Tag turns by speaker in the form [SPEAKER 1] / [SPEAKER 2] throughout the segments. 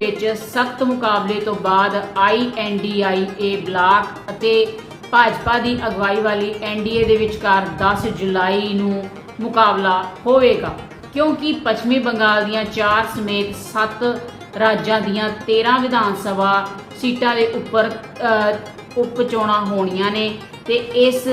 [SPEAKER 1] ਵਿੱਚ ਸਖਤ ਮੁਕਾਬਲੇ ਤੋਂ ਬਾਅਦ ਆਈਐਨਡੀਆਈਏ ਬਲਾਕ ਅਤੇ ਭਾਜਪਾ ਦੀ ਅਗਵਾਈ ਵਾਲੀ ਐਨਡੀਏ ਦੇ ਵਿਚਕਾਰ 10 ਜੁਲਾਈ ਨੂੰ ਮੁਕਾਬਲਾ ਹੋਵੇਗਾ। ਕਿਉਂਕਿ ਪੱਛਮੀ ਬੰਗਾਲ ਦੀਆਂ 4 ਸਮੇਤ 7 ਰਾਜਾਂ ਦੀਆਂ 13 ਵਿਧਾਨ ਸਭਾ ਸੀਟਾਂ ਦੇ ਉੱਪਰ ਉਪ ਚੋਣਾਂ ਹੋਣੀਆਂ ਨੇ ਤੇ ਇਸ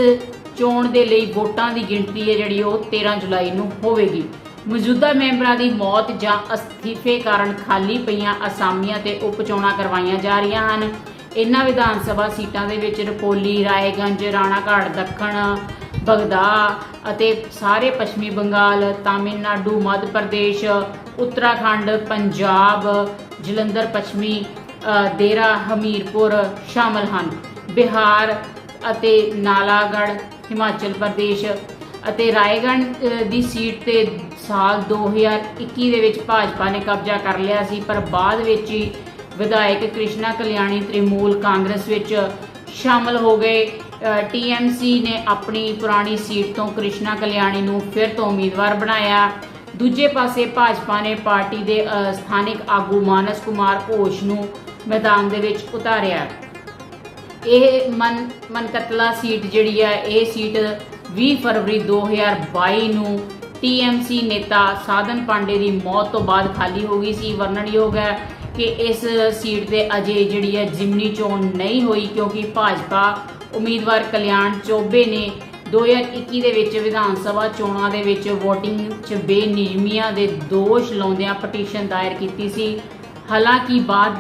[SPEAKER 1] ਚੋਣ ਦੇ ਲਈ ਵੋਟਾਂ ਦੀ ਗਿਣਤੀ ਹੈ ਜਿਹੜੀ ਉਹ 13 ਜੁਲਾਈ ਨੂੰ ਹੋਵੇਗੀ। ਮੌਜੂਦਾ ਮੈਂਬਰਾਂ ਦੀ ਮੌਤ ਜਾਂ ਅਸਤੀਫੇ ਕਾਰਨ ਖਾਲੀ ਪਈਆਂ ਅਸਾਮੀਆਂ ਤੇ ਉਪ ਚੋਣਾਂ ਕਰਵਾਈਆਂ ਜਾ ਰਹੀਆਂ ਹਨ। ਇਹਨਾਂ ਵਿਧਾਨ ਸਭਾ ਸੀਟਾਂ ਦੇ ਵਿੱਚ ਰਪੋਲੀ ਰਾਏਗੰਜ ਰਾਣਾਘਾਟ ਦੱਖਣ ਬਗਦਾ ਅਤੇ ਸਾਰੇ ਪੱਛਮੀ ਬੰਗਾਲ ਤਾਮਿਲਨਾਡੂ ਮੱਧ ਪ੍ਰਦੇਸ਼ ਉੱਤਰਾਖੰਡ ਪੰਜਾਬ ਜਲੰਧਰ ਪੱਛਮੀ ਅ, ਦੇਰਾ ਹਮੀਰਪੁਰ ਸ਼ਾਮਲ ਹਨ। ਬਿਹਾਰ ਅਤੇ ਨਾਲਾਗੜ੍ਹ ਹਿਮਾਚਲ ਪ੍ਰਦੇਸ਼ ਅਤੇ ਰਾਏਗੜ੍ਹ ਦੀ ਸੀਟ ਤੇ ਸਾਲ 2021 ਦੇ ਵਿੱਚ ਭਾਜਪਾ ਨੇ ਕਬਜ਼ਾ ਕਰ ਲਿਆ ਸੀ ਪਰ ਬਾਅਦ ਵਿੱਚ ਹੀ ਵਿਧਾਇਕ ਕ੍ਰਿਸ਼ਨਾ ਕਲਿਆਣੀ ਤ੍ਰਿਮੂਲ ਕਾਂਗਰਸ ਵਿੱਚ ਸ਼ਾਮਲ ਹੋ ਗਏ। ਟੀਐਮਸੀ ਨੇ ਆਪਣੀ ਪੁਰਾਣੀ ਸੀਟ ਤੋਂ ਕ੍ਰਿਸ਼ਨਾ ਕਲਿਆਣੀ ਨੂੰ ਫਿਰ ਤੋਂ ਉਮੀਦਵਾਰ ਬਣਾਇਆ। ਦੂਜੇ ਪਾਸੇ ਭਾਜਪਾ ਨੇ ਪਾਰਟੀ ਦੇ ਅ, ਸਥਾਨਿਕ ਆਗੂ ਮਾਨਸ ਕੁਮਾਰ ਘੋਸ਼ ਨੂੰ ਮੈਦਾਨ ਦੇ ਵਿੱਚ ਉਤਾਰਿਆ। ਇਹ ਮਨ ਮਨਕਤਲਾ ਸੀਟ ਜਿਹੜੀ ਹੈ ਇਹ ਸੀਟ 20 ਫਰਵਰੀ 2022 ਨੂੰ ਟੀਐਮਸੀ ਨੇਤਾ ਸਾਧਨ ਪਾਂਡੇ ਦੀ ਮੌਤ ਤੋਂ ਬਾਅਦ ਖਾਲੀ ਹੋ ਗਈ ਸੀ। ਵਰਣਨਯੋਗ ਹੈ ਕਿ ਇਸ ਸੀਟ ਤੇ ਅਜੇ ਜਿਹੜੀ ਹੈ ਜਿਮਨੀ ਚੋਣ ਨਹੀਂ ਹੋਈ, ਕਿਉਂਕਿ ਭਾਜਪਾ ਉਮੀਦਵਾਰ ਕਲਿਆਣ ਚੋਬੇ ਨੇ 2021 ਦੇ ਵਿੱਚ ਵਿਧਾਨ ਸਭਾ ਚੋਣਾਂ ਦੇ ਵਿੱਚ VOTING 'ਚ ਬੇਨਿਯਮੀਆਂ ਦੇ ਦੋਸ਼ ਲਾਉਂਦਿਆਂ ਪਟੀਸ਼ਨ ਦਾਇਰ ਕੀਤੀ ਸੀ। ਹਾਲਾਂਕਿ ਬਾਅਦ